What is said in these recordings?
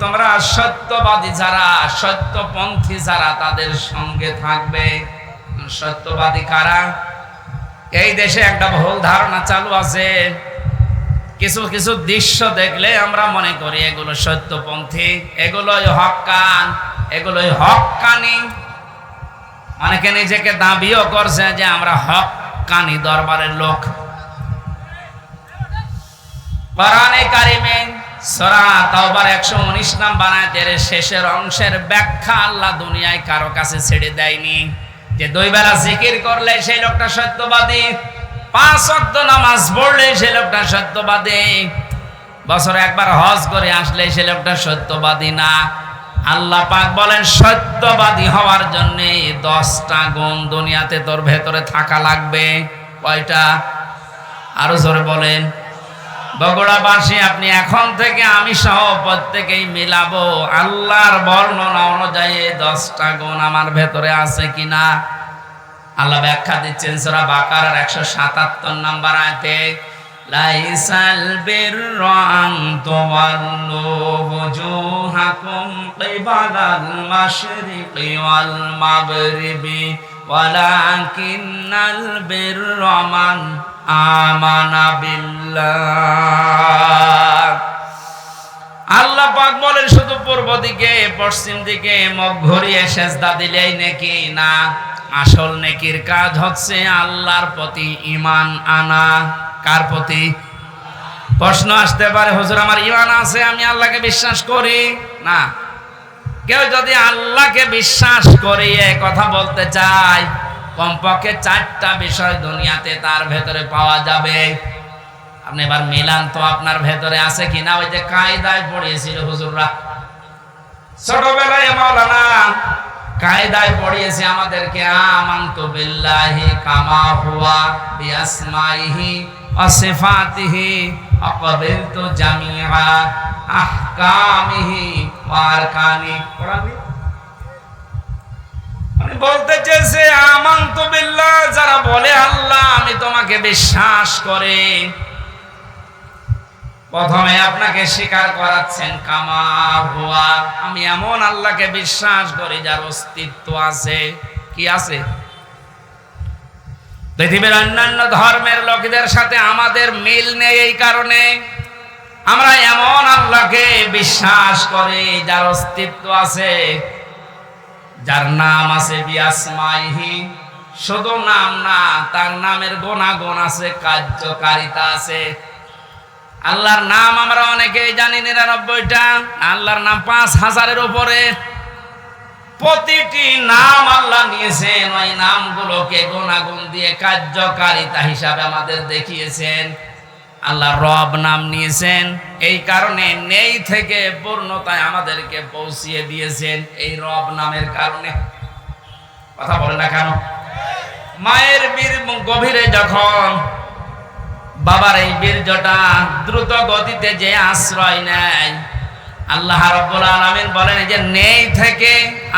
তোমরা সত্যবাদী যারা, সত্যপন্থী যারা, তাদের সঙ্গে থাকবে। সত্যবাদী কারা? এই দেশে একটা ভুল ধারণা চালু আছে। কিছু কিছু দৃশ্য দেখলে আমরা মনে করি এগুলো সত্যপন্থী, এগুলোই হকান, এগুলোই হকানি। অনেকে নিজেকে দাবিও করছে যে আমরা হকানি দরবারের লোক। কোরআনে কারিমে সূরা তাওবার 119 নাম্বার আয়াতের শেষের অংশের ব্যাখ্যা আল্লাহ দুনিয়ায় কারও কাছে ছেড়ে দেয়নি। যে দুই বেলা জিকির করলে সেই লোকটা সত্যবাদী, পাঁচ ওয়াক্ত নামাজ পড়লে সেই লোকটা সত্যবাদী, বছরে একবার হজ করে আসলে সেই লোকটা সত্যবাদী না। আল্লাহ পাক বলেন, সত্যবাদী হওয়ার জন্য দশটা গুণ দুনিয়াতে তোর ভেতরে থাকা লাগবে। কয়টা? আরও জোরে বলেন। বগুড়াবাসী, আপনি এখন থেকে আমি সহ প্রত্যেকেই মিলাবো। আল্লাহর বর্ণনা অনুযায়ী দশটা গুণ আমার ভেতরে আছে কিনা? আল্লাহ ব্যাখ্যা দিচ্ছেন সোরা বাকার একশো সাতাত্তর নাম্বার আয়তে, লাইসাল বিররা আন তুওয়াল্লু wujuhakum qibalal masyriqi wal walakinnal birra man আমানা বিল্লাহ। আল্লাহ পাক বলেন, শুধু পূর্ব দিকে, পশ্চিম দিকে মুখ ঘুরিয়ে সেজদা দিলেই নাকি না? আসল নেকির কাজ হচ্ছে আল্লাহর প্রতি ইমান আনা। কার প্রতি? প্রশ্ন আসতে পারে, হুজুর, আমার ইমান আছে, আমি আল্লাহকে বিশ্বাস করি? না। কেউ যদি আল্লাহকে বিশ্বাস করিয়ে কথা বলতে চায়, কমপক্ষে চারটা বিষয় দুনিয়াতে তার ভেতরে পাওয়া যাবে। আপনি এবার মিলান তো আপনার ভেতরে আছে কিনা? ওই যে কায়দায় পড়িয়েছিল হুজুররা। ছোটবেলায় মাওলানা, কায়দায় পড়িয়েছে আমাদেরকে, আমান্তু বিল্লাহি কামা হুয়া বিআসমাইহি আকাবিলতু জামিআ, আহকামিহি ওয়া আরকানি। মানে বলতে চেয়েছে, আমান্ত বিল্লাহ, যারা বলে, আল্লাহ, আমি তোমাকে বিশ্বাস করে। প্রথমে আপনাকে স্বীকার করাচ্ছেন, কামা হুয়া। আমি এমন আল্লাহকে বিশ্বাস করি, যার অস্তিত্ব আছে। কি আছে? পৃথিবীর অন্যান্য ধর্মের লোকদের সাথে আমাদের মিল নেই এই কারণে। আমরা এমন আল্লাহকে বিশ্বাস করি, যার অস্তিত্ব আছে, যার নাম আছে শুধু নাম না, তার নামের গুণাগুণ আছে, কার্যকারিতা আছে। আল্লাহর নাম আমরা অনেকেই জানি নিরানব্বইটা। আল্লাহর নাম পাঁচ হাজারের উপরে। প্রতিটি নাম আল্লাহ নিয়েছেন, ওই নামগুলোকে গুণাগুণ দিয়ে কার্যকারিতা হিসাবে আমাদের দেখিয়েছেন। আল্লাহ রব নাম নিয়েছেন, এই কারণে নেই থেকে পূর্ণতায় আমাদেরকে পৌঁছিয়ে দিয়েছেন এই রব নামের কারণে। কথা বলে না কেন? মায়ের বীর গভীরে যখন বাবার এই বীর্যটা দ্রুত গতিতে যে আশ্রয় নেয় আল্লাহ রব্বুল আলামিন বলেন যে নেই থেকে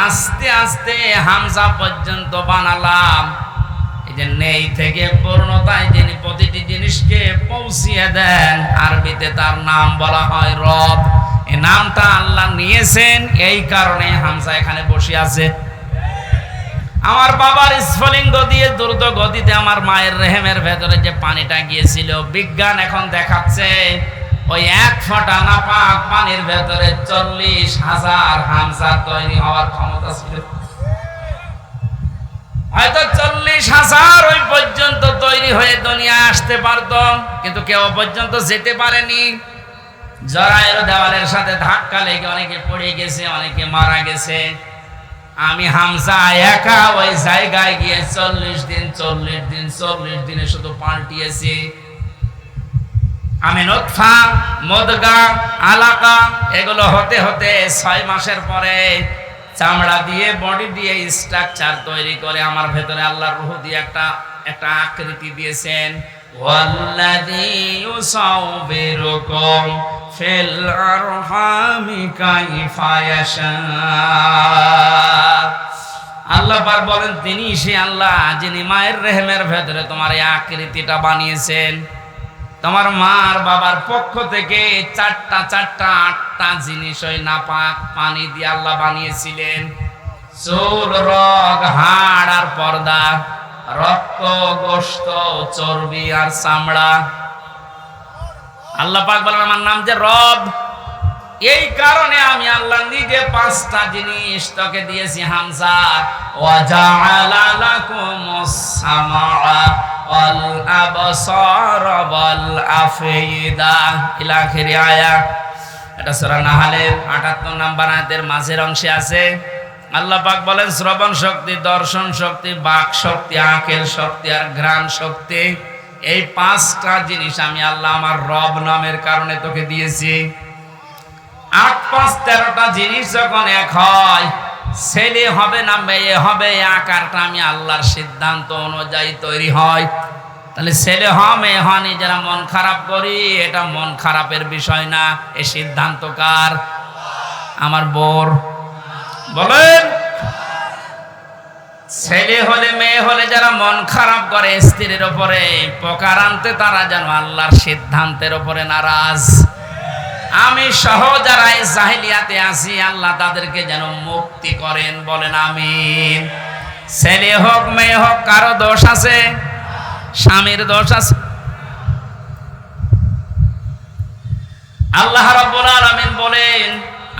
আস্তে আস্তে হামজা পর্যন্ত বানালাম। এই যে নেই থেকে পূর্ণতায় যিনি প্রতিটি জিনিসকে পৌঁছিয়ে দেন, আরবিতে তার নাম বলা হয় রব। এই নামটা আল্লাহ নিয়েছেন, এই কারণে হামজা এখানে বসে আছে। আমার বাবার স্ফলিঙ্গ দিয়ে দ্রুত গতিতে আমার মায়ের রেহেমের ভেতরে যে পানিটা গিয়েছিল, বিজ্ঞান এখন দেখাচ্ছে ওই এক ফোঁটা নাপাক পানির ভেতরে চল্লিশ হাজার হামসা তৈরি হওয়ার ক্ষমতা ছিল। হয়তো চল্লিশ হাজার ওই পর্যন্ত তৈরি হয়ে দুনিয়া আসতে পারত, কিন্তু কেউ পর্যন্ত যেতে পারেনি। জরায়ের দেওয়ালের সাথে ধাক্কা লেগে অনেকে পড়ে গেছে, অনেকে মারা গেছে। আমি হামসা একা ওই জায়গায় গিয়ে চল্লিশ দিন চল্লিশ দিন, চল্লিশ দিনে শুধু পাল্টিয়েছি। আমি নোৎফা মদগা, আলাকা, এগুলো হতে হতে ছয় মাসের পরে চামড়া দিয়ে বডি দিয়ে স্ট্রাকচার তৈরি করে আমার ভেতরে আল্লাহর রুহ দিয়ে একটা একটা আকৃতি দিয়েছেন। আল্লাহ পাক বলেন, তিনি সে আল্লাহ যিনি মায়ের রেহেমের ভেতরে তোমার এই আকৃতিটা বানিয়েছেন। তোমার মার বাবার পক্ষ থেকে চারটা চারটা, আটটা জিনিস ওই নাপাক পানি দিয়ে আল্লাহ বানিয়েছিলেন। চুল রগ, হাড় আর পর্দা, রক্ত গোস্ত চর্বি আর চামড়া। আল্লাহ পাক বলেন, আমার নাম যে রব, এই কারণে আমি আল্লাহ নিজে পাঁচটা জিনিস তোকে দিয়েছি হামসা ওয়াজাআলা লাকুমুস সামাআ। ওয়াল আফইদা ইলা আখিরি আয়াত এটা সূরা নাহালের 78 নাম্বার আয়াতের মাঝের অংশে আছে। আল্লাহ পাক বলেন, শ্রবণ শক্তি, দর্শন শক্তি, বাক শক্তি, আকেল শক্তি আর ঘ্রাণ শক্তি। এই পাঁচটা জিনিস আমি আল্লাহ আমার রব নামের কারণে তোকে দিয়েছি। আট পাঁচ তেরোটা জিনিস যখন এক হয় ছেলে হবে না মেয়ে হবে আকারটা আমি আল্লাহর সিদ্ধান্ত অনুযায়ী তৈরি হয়। তাহলে ছেলে হ, মেয়ে হ, নিজেরা মন খারাপ করি, এটা মন খারাপের বিষয় না। এ সিদ্ধান্ত কার? আমার বোর। বলেন, ছেলে হলে মেয়ে হলে যারা মন খারাপ করে, স্ত্রীর ওপরে পকার আনতে তারা যেন আল্লাহর সিদ্ধান্তের ওপরে নারাজ। আমি সহ যারা এই জাহিলিয়াতে আছি, আল্লাহ তাদেরকে যেন মুক্তি করেন, বলেন আমিন। ছেলে হোক, মেয়ে হোক, কারও দোষ আছে? স্বামীর দোষ আছে? আল্লাহ রাব্বুল আলামিন বলেন,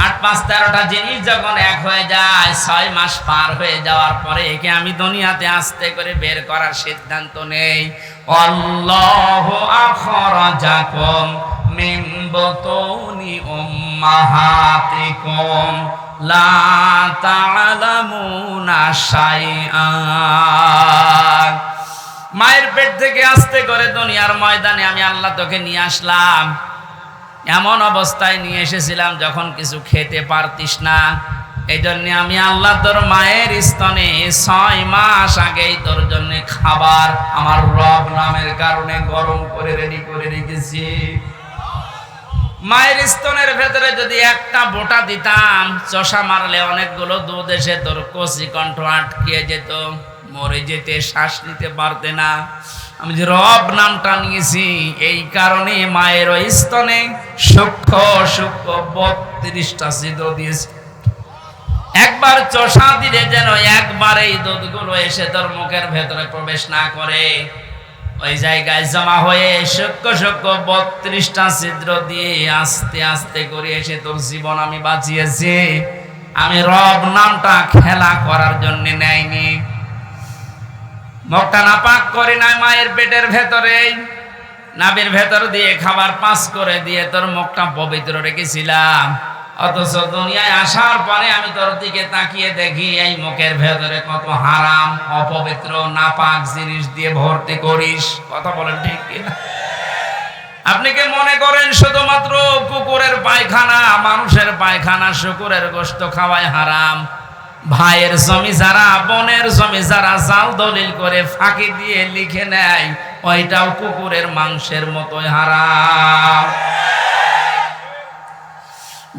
আট পাঁচ তেরোটা জিনিস যখন এক হয়ে যায়, ছয় মাস পার হয়ে যাওয়ার পরে একে আমি দুনিয়াতে আস্তে করে বের করার সিদ্ধান্ত নেই। অল্লাহু আখরাজাকুম বুতুনি উম্মাহাতিকুম লা তা'লামুনা শাইআ মায়ের পেট থেকে আসতে করে দুনিয়ার ময়দানে আমি আল্লাহ তোকে নিয়ে আসলাম। এমন অবস্থায় নিয়ে এসেছিলাম যখন কিছু খেতে পারতিস না। এই জন্য আমি আল্লাহ তোর মায়ের স্তনে ছয় মাস আগেই তোর জন্য খাবার আমার রব নামের কারণে গরম করে রেডি করে রেখেছি। মায়ের স্তনের ভেতরে যদি একটা বোটা দিতাম, চষা মারলে অনেকগুলো দুধ এসে তোর কষি কণ্ঠ আটকে যেত, মরে যেতে শ্বাস নিতে পারতে না। আমি যে রব নামটা নিয়েছি, এই কারণে মায়ের ওই স্তনে সূক্ষ্ম সূক্ষ্ম বত্রিশটা ছিদ্র দিয়েছি। একবার চষা দিলে যেন একবার এই দুধগুলো এসে তোর মুখের ভেতরে প্রবেশ না করে। ওই জায়গায় জমা হয়ে সূক্ষ্ম সূক্ষ্ম বত্রিশটা ছিদ্র দিয়ে আস্তে আস্তে করে এসে তোর জীবন আমি বাঁচিয়েছি। আমি রব নামটা খেলা করার জন্য নেয়নি। মুখটা নাপাক করে নাই মায়ের পেটের ভেতরে। নাবির ভেতর দিয়ে খাবার পাস করে দিয়ে তোর মুখটা পবিত্র রেখেছিলাম। অথচ দুনিয়ায় আসার পরে আমি তোর দিকে তাকিয়ে দেখি এই মুখের ভেতরে কত হারাম, অপবিত্র, নাপাক জিনিস দিয়ে ভর্তি করিস। কথা বলেন ঠিক কিনা? আপনি কি মনে করেন শুধুমাত্র কুকুরের পায়খানা, মানুষের পায়খানা শুকুরের গোস্ত খাওয়ায় হারাম? ভাইয়ের জমি যারা, বোনের জমি যারা, জাল দলিল করে ফাঁকি দিয়ে লিখে নেয়, ওইটাও কুকুরের মাংসের মতোই হারাম।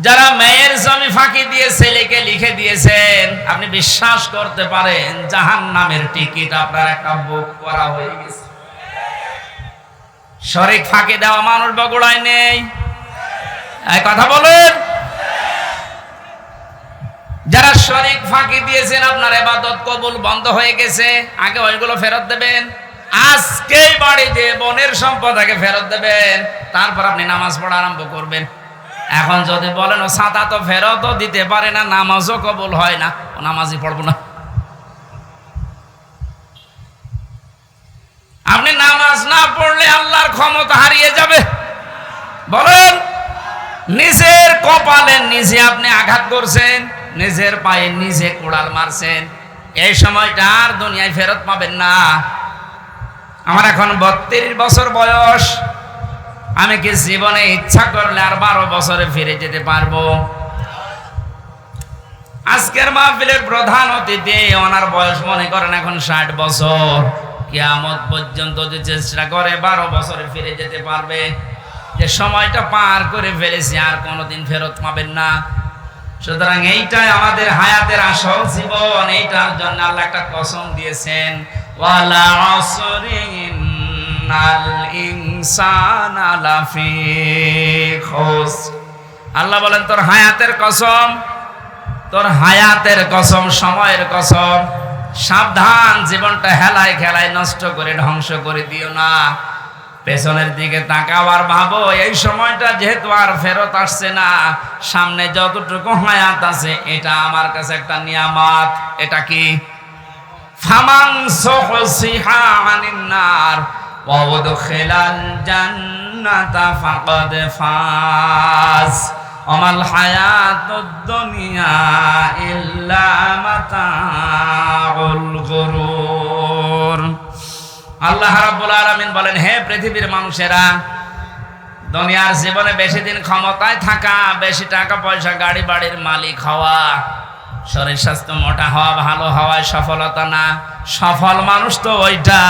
যারা মেয়ের জমি ফাঁকি দিয়ে ছেলেকে লিখে দিয়েছেন, আপনি বিশ্বাস করতে পারেন জাহান নামের টিকিট আপনার একটা বুক করা হয়ে গেছে। শরিক ফাঁকি দেওয়া মানুষ বগুড়ায় নেই। কথা বলেন। যারা শরিক ফাঁকি দিয়েছেন, আপনার এবাদত কবুল বন্ধ হয়ে গেছে, আগে ওইগুলো ফেরত দেবেন। আজকেই বাড়িতে বনের সম্পদ আগে ফেরত দেবেন, তারপর আপনি নামাজ পড়া আরম্ভ করবেন। এখন যদি বলেন সাঁতা তো ফেরতও দিতে পারে না, নামাজও কবুল হয় না। ও নামাজই পড়ব না। আপনি নামাজ না পড়লে আল্লাহর ক্ষমতা হারিয়ে যাবে। বলেন, নিজের কপালে নিজে আপনি আঘাত করছেন, নিজের পায়ে নিজে কোড়াল মারছেন। এই সময়টা আর দুনিয়ায় ফেরত পাবেন না। আমার এখন বত্রিশ বছর বয়স। আমি কি জীবনে ইচ্ছা করলে আর বারো বছরে ফিরে যেতে পারব? আজকের মাহফিলের প্রধান অতিথি, ওনার বয়স মনে করেন এখন ষাট বছর। কিয়ামত পর্যন্ত যে চেষ্টা করে বারো বছরে ফিরে যেতে পারবে। যে সময়টা পার করে ফেলেছি, আর কোনোদিন ফেরত পাবেন না। সুতরাং এইটাই আমাদের হায়াতের আসল জীবন, এইটার জন্য আল্লাহ একটা কসম দিয়েছেন, ওয়ালা আসরিন ইন্নাল ইনসানা লাফি খুসর আল্লাহ বলেন, তোর হায়াতের কসম, তোর হায়াতের কসম, সময়ের কসম, সাবধান, জীবনটা হেলায় খেলায় নষ্ট করে ধ্বংস করে দিও না। পেছনের দিকে তাকাবার ভাবো, এই সময়টা যেহেতু আর ফেরত আসছে না, সামনে যতটুকু হায়াত আছে, এটা আমার কাছে একটা নিয়ামত। এটা কি? ফামান সুহসিহা আনিন আল্লাহ রাব্বুল আলামিন বলেন, হে পৃথিবীর মানুষেরা, দুনিয়ার জীবনে বেশি দিন ক্ষমতায় থাকা, বেশি টাকা পয়সা গাড়ি বাড়ির মালিক হওয়া শরীর স্বাস্থ্য মোটা হওয়া, ভালো হওয়ায় সফলতা না। সফল মানুষ তো ওইটা।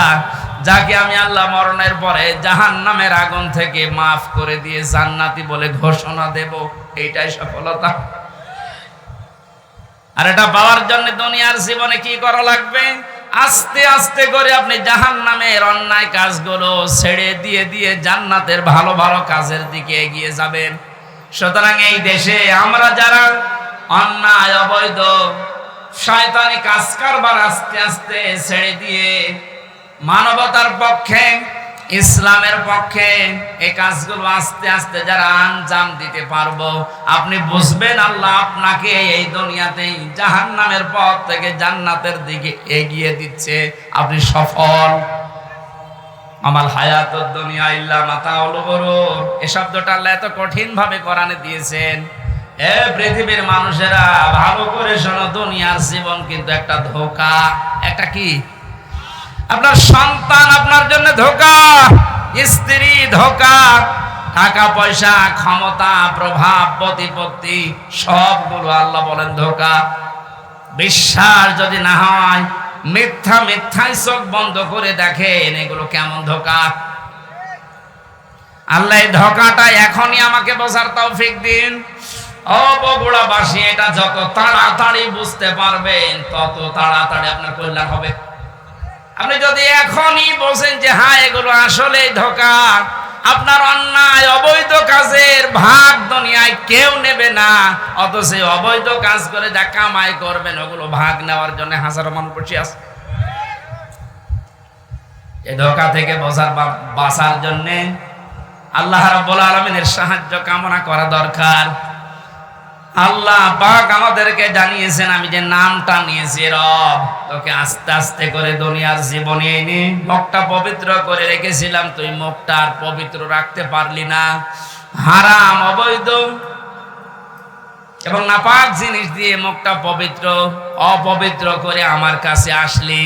যাকে আমি আল্লাহ মরণের পরে জাহান নামের আগুন থেকে মাফ করে দিয়ে জান্নাতি বলে ঘোষণা দেব, এইটাই সফলতা। আর এটা পাওয়ার জন্য দুনিয়ার জীবনে কি করা লাগবে? আস্তে আস্তে করে আপনি জাহান নামের অন্যায় কাজগুলো ছেড়ে দিয়ে দিয়ে জান্নাতের ভালো ভালো কাজের দিকে এগিয়ে যাবেন। সুতরাং এই দেশে আমরা যারা অন্যায় অবৈধ। শয়তানি কাজ কারবার আস্তে আস্তে ছেড়ে দিয়ে মানবতার পক্ষে, ইসলামের পক্ষে এই কাজগুলো আস্তে আস্তে যারা আঞ্জাম দিতে পারব, আপনি বুঝবেন আল্লাহ আপনাকে এই দুনিয়াতেই জাহান্নামের পথ থেকে জান্নাতের দিকে এগিয়ে দিচ্ছে। আপনি সফল। আমার হায়াত দুনিয়া ইল্লা মাতা এ শব্দটা আল্লাহ এত কঠিন ভাবে কোরআনে দিয়েছেন। এ পৃথিবীর মানুষেরা, ভালো করে শোনো, দুনিয়ার জীবন কিন্তু একটা ধোকা। একটা কি? আপনার সন্তান আপনার জন্য ধোকা, স্ত্রী ধোকা, টাকা, পয়সা, ক্ষমতা, প্রভাব, প্রতিপত্তি, সবগুলো আল্লাহ বলেন ধোকা। বিশ্বাস যদি না হয়, মিথ্যা, মিথ্যাই চোখ বন্ধ করে দেখেন এগুলো কেমন ধোকা। আল্লাহ এই ধোকাটা এখনই আমাকে বোঝার তৌফিক দিন। ও বগুড়াবাসী এটা যত তাড়াতাড়ি বুঝতে পারবেন, তত তাড়াতাড়ি আপনার কল্যাণ হবে। আপনি যদি এখনই বলছেন যে হ্যাঁ এগুলো আসলে ধোকা। আপনার অন্যায় অবৈধ কাজের ভাগ দুনিয়ায় কেউ নেবে না। অথচ অবৈধ কাজ করে যা কামাই করবেন, ওগুলো ভাগ নেওয়ার জন্য হাজারো মানুষ বসে এই ধোকা থেকে বসার বাঁচার জন্যে আল্লাহ রাব্বুল আলামিনের সাহায্য কামনা করা দরকার। আল্লাহ পাক আমাদেরকে জানিয়েছেন, আমি যে নামটা নিয়েছি রব। তোকে আস্তে আস্তে করে দুনিয়ার জীবনে এনে মুখটা পবিত্র করে রেখেছিলাম, তুই মুখটা আর পবিত্র রাখতে পারলি না। হারাম, অবৈধ এবং নাপাক জিনিস দিয়ে মুখটা পবিত্র, অপবিত্র করে আমার কাছে আসলি।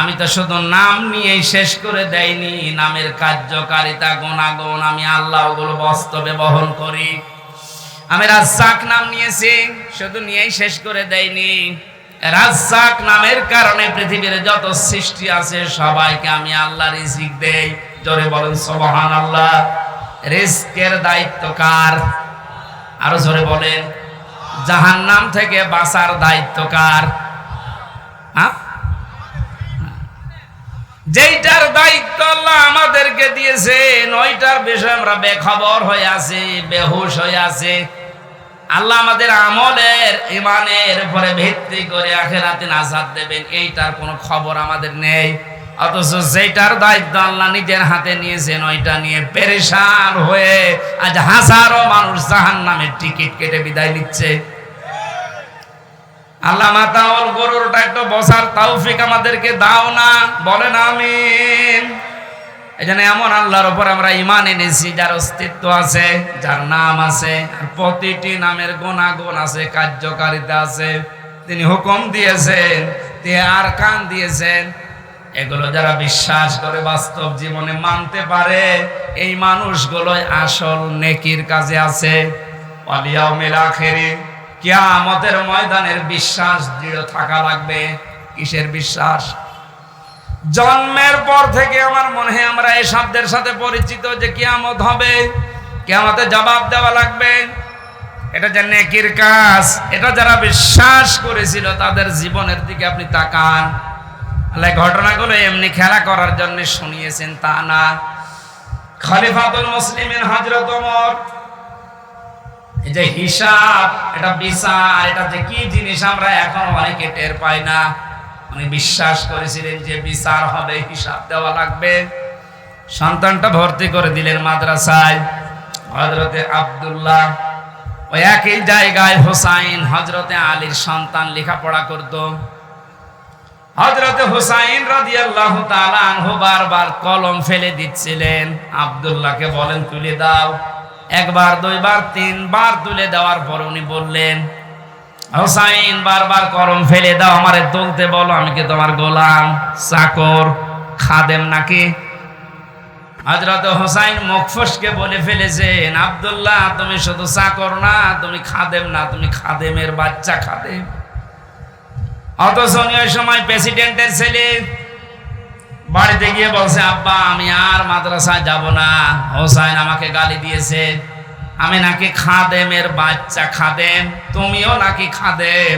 আমি তো শুধু নাম নিয়েই শেষ করে দেয়নি, নামের কার্যকারিতা, গুণাগুণ আমি আল্লাহ ওগুলো বাস্তবে বহন করি। আমি রাজ্জাক নাম নিয়েছি, শুধু নিয়েই শেষ করে দেয়নি। রাজ্জাক নামের কারণে পৃথিবীর যত সৃষ্টি আছে, সবাইকে আমি আল্লাহ রিজিক দেই। জোরে বলেন সবহান আল্লাহ রিস্কের দায়িত্ব কার? আরও জোরে বলেন, জাহান্নাম থেকে বাঁচার দায়িত্ব কার? হ্যাঁ যেইটার দায়িত্ব আল্লাহ আমাদেরকে দিয়েছে ওইটার বিষয়ে আমরা বেখবর হয়ে আছি, বেহুশ হয়ে আছি। আল্লাহ আমাদের আমলের ইমানের উপরে ভিত্তি করে আখেরাতে নাজাত দেবেন, এইটার কোনো খবর আমাদের নেই। অথচ যেটার দায়িত্ব আল্লাহ নিজের হাতে নিয়েছেন ওইটা নিয়ে পেরেশান হয়ে আজ হাজারো মানুষ জাহান নামের টিকিট কেটে বিদায় নিচ্ছে। আল্লাহ মাতাওয়াল গরুরটা একটু বসার তৌফিক আমাদেরকে দাও না। বলেন আমিন। এই জন্য এমন আল্লাহর উপর আমরা ইমান এনেছি, যার অস্তিত্ব আছে, যার নাম আছে, আর প্রতিটি নামের গুণাগুণ আছে, কার্যকারিতা আছে। তিনি হুকুম দিয়েছেন, তিনি আর কান দিয়েছেন। এগুলো যারা বিশ্বাস করে বাস্তব জীবনে মানতে পারে, এই মানুষগুলোই আসল নেকির কাজে আছে। অলিয়াও মেলা খেরি কিয়ামতের ময়দানের বিশ্বাস দৃঢ় থাকা লাগবে। কিসের বিশ্বাস? জন্মের পর থেকে আমার মনে হয় আমরা এই শব্দের সাথে পরিচিত যে কিয়ামত হবে। কিয়ামতে জবাব দেওয়া লাগবে। এটা যে নেকির কাজ, এটা যারা বিশ্বাস করেছিল তাদের জীবনের দিকে আপনি তাকান। আল্লাহ ঘটনাগুলো এমনি খেলা করার জন্য শুনিয়েছেন তা না। খলিফাতুল মুসলিমিন হযরত ওমর যে হিসাব, এটা বিচার, এটা যে কি জিনিস আমরা এখন অনেকে টের পাই না। উনি বিশ্বাস করেছিলেন যে বিচার হবে, হিসাব দেওয়া লাগবে। সন্তানটা ভর্তি করে দিলেন মাদ্রাসায়। হজরতে আব্দুল্লাহ ওই একই জায়গায় হোসাইন হজরতে আলীর সন্তান লেখাপড়া করত। হজরতে হোসাইন রাদিয়াল্লাহু তাআলা আনহু বারবার কলম ফেলে দিচ্ছিলেন। আব্দুল্লাহকে বলেন, তুলে দাও। একবার, দুইবার, তিনবার তুলে দেওয়ার পর উনি বললেন, হোসাইন, বারবার করম ফেলে দাও, আমারে তুলতে বলো, আমি কি তোমার গোলাম, চাকর, খাদেম নাকি? হজরত হোসাইন মুখফসকে বলে ফেলেছেন, আব্দুল্লাহ, তুমি শুধু চাকর না, তুমি খাদেম না, তুমি খাদেমের বাচ্চা খাদেম। অথচ ওই সময় প্রেসিডেন্টের ছেলে বাড়িতে গিয়ে বলছে, আব্বা, আমি আর মাদ্রাসায় যাব না। হোসাইন আমাকে গালি দিয়েছে, আমি নাকি খাদেমের বাচ্চা, খাদেম? তুমিও নাকি খাদেম?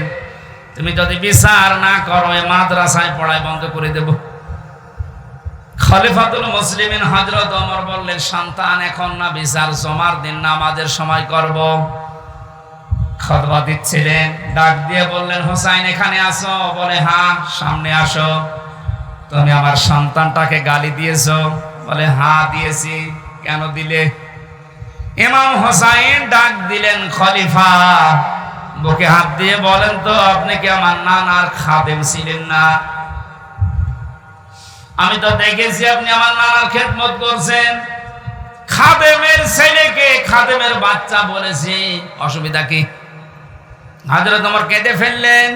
তুমি যদি বিচার না করো মাদ্রাসায় পড়ায় বন্ধ করে দেব। খলিফাতুল মুসলিমিন হজরত ওমর বললেন, সন্তান এখন না বিচার, জমার দিন নামাজের সময় করব। খতবা দিচ্ছিলেন, ডাক দিয়ে বললেন, হোসাইন, এখানে আসো। বলে হ্যাঁ সামনে আসো। তুমি আমার সন্তানটাকে গালি দিয়েছ? বলে, হা, দিয়েছি। কেন দিলে? ইমাম হোসাইন ডাক দিলেন, খলিফা, বুকে হাত দিয়ে বলেন তো, আপনি কি আমার নানার খাদেম ছিলেন না? আমি তো দেখেছি আপনি আমার নানার খেদমত করছেন। খাদেমের ছেলেকে খাদেমের বাচ্চা বলেছি। অসুবিধা কি? হাজরত তোমার কেঁদে ফেললেন।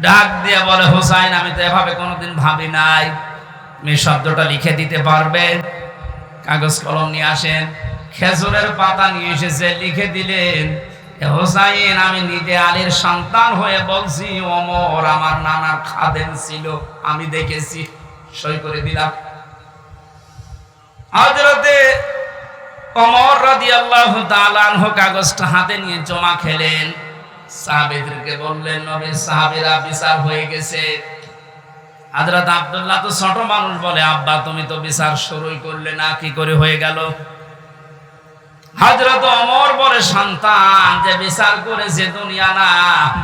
ডাক দিয়ে বলে, হোসাইন, আমি তো এভাবে কোনোদিন ভাবি নাই। তুমি শব্দটা লিখে দিতে পারবে? কাগজ কলম নিয়ে আসেন। খেজুরের পাতা নিয়ে এসেছে, লিখে দিলেন, "এ হোসাইন, আমি নিজে আলীর সন্তান হয়ে বলছি অমর আমার নানার খাদেম ছিল, আমি দেখেছি। সই করে দিলাম। হজরতে অমর রাদি আল্লাহ কাগজটা হাতে নিয়ে জমা খেলেন। সাহাবেদেরকে বললেন, নবী, সাহাবেরা বিচার হয়ে গেছে। হাজরত আব্দুল্লাহ তো ছোট মানুষ বলে, আব্বা, তুমি তো বিচার শুরুই করলে না, কি করে হয়ে গেল? হাজরত অমর বলে, সন্তান, যে বিচার করেছে দুনিয়া না,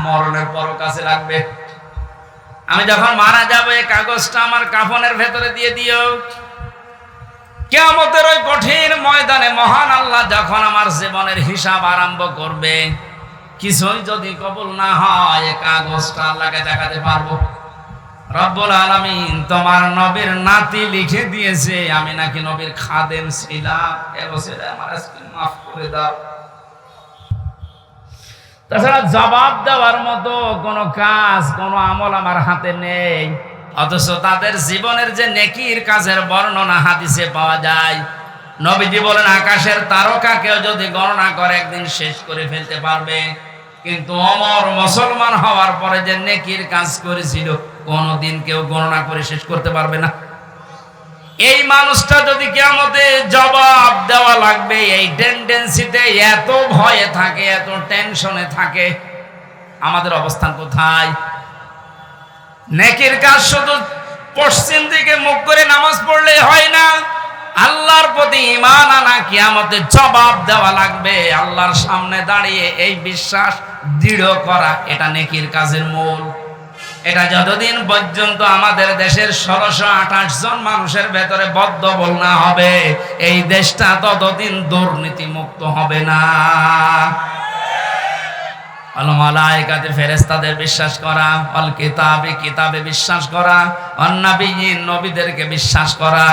মরণের পর কাছে রাখবে আমি যখন মারা যাব, এই কাগজটা আমার কাফনের ভেতরে দিয়ে দিও। কেমতের ওই কঠিন ময়দানে মহান আল্লাহ যখন আমার জীবনের হিসাব আরম্ভ করবে কিছুই যদি কবুল না হয়, এ কাগজটা আল্লাহকে দেখাতে পারব। রব্বুল আলামিন তোমার নবীর নাতি লিখে দিয়েছে, আমি নাকি নবীর খাদেম ছিলাম। এবছর আমার আজকে মাফ করে দাও। তাছাড়া জবাব দেওয়ার মতো কোনো কাজ, কোনো আমল আমার হাতে নেই। অথচ তাদের জীবনের যে নেকির কাজের বর্ণনা হাদিসে পাওয়া যায় নবীজি বলেন, আকাশের তারকাকেও যদি গণনা করে একদিন শেষ করে ফেলতে পারবে। কিন্তু অমর মুসলমান হওয়ার পরে যে নেকির কাজ করেছিল, কোনোদিন কেউ গণনা করে শেষ করতে পারবে না। এই মানুষটা যদি কেমতে জবাব দেওয়া লাগবে, এই টেন্ডেন্সিতে এত ভয়ে থাকে, এত টেনশনে থাকে, আমাদের অবস্থান কোথায়? নেকির কাজ শুধু পশ্চিম দিকে মুখ করে নামাজ পড়লে হয় না। আল্লাহর প্রতি ইমান আনা কিয়ামতে জবাব দেওয়া লাগবে। আল্লাহর সামনে দাঁড়িয়ে এই বিশ্বাস দৃঢ় করা, এটা নেকির কাজের মূল। এটা যতদিন পর্যন্ত আমাদের দেশের ষোলোশো আঠাশ জন মানুষের ভেতরে বদ্ধবল না হবে, এই দেশটা ততদিন দুর্নীতি মুক্ত হবে না। ফেরেস্তাদের বিশ্বাস করা অল কিতাবে কিতাবে বিশ্বাস করা অন্নাবিয়িন নবীদেরকে বিশ্বাস করা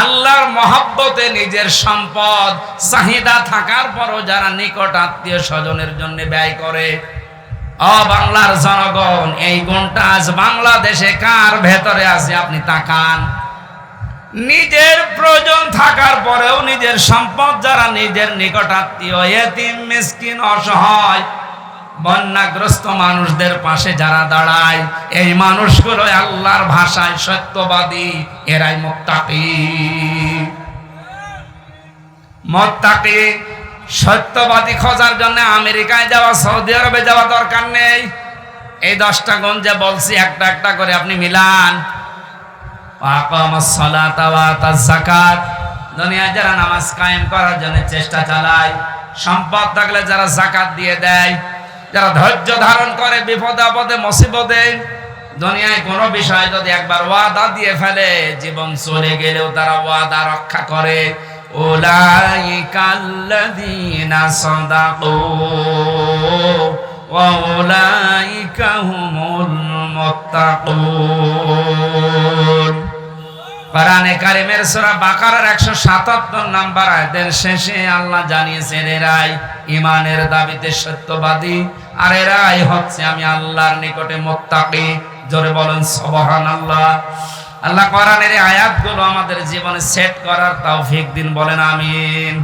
আল্লাহর মহব্বতে নিজের সম্পদ, চাহিদা থাকার পরও যারা নিকট আত্মীয় স্বজনের জন্য ব্যয় করে। অ বাংলার জনগণ, এই গুণটা আজ বাংলাদেশে কার ভেতরে আছে আপনি তাকান। নিজের প্রয়োজন থাকার পরেও নিজের সম্পদ যারা নিজের নিকট আত্মীয়, এতিম, মিসকিন, অসহায় বন্যাগ্রস্ত মানুষদের পাশে যারা দাঁড়ায়, এই মানুষগুলো আল্লাহর ভাষায় সত্যবাদী, এরাই মোত্তাকি। মোত্তাকি সত্যবাদী খোঁজার জন্য আমেরিকায় যাওয়া, সৌদি আরবে যাওয়া দরকার নেই। এই দশটা গুণ যে বলছি, একটা একটা করে আপনি মিলান। দুনিয়ায় যারা নামাজ কায়েম করার জন্য চেষ্টা চালায়, সম্পদ থাকলে যারা জাকাত দিয়ে দেয় যারা ধৈর্য ধারণ করে, বিপদে আপদে, মুসিবতে, দুনিয়ায় কোনো বিষয় যদি একবার ওয়াদা দিয়ে ফেলে, জীবন চলে গেলেও তারা ওয়াদা রক্ষা করে। ওলাইকাল্লাযীনা সাদাকু ওয়া হুমুল মুত্তাকুন। কোরআনে কারিমের সূরা বাকারার 177 নাম্বার আয়াতের শেষে আল্লাহ জানিয়েছেন, এরাই ইমানের দাবিতে সত্যবাদী আর এরাই হচ্ছে আমি আল্লাহর নিকটে মুত্তাকি। জোরে বলেন, সুবহানাল্লাহ। আল্লাহ কোরআনের আয়াতগুলো আমাদের জীবনে সেট করার তৌফিক দিন, বলেন আমিন।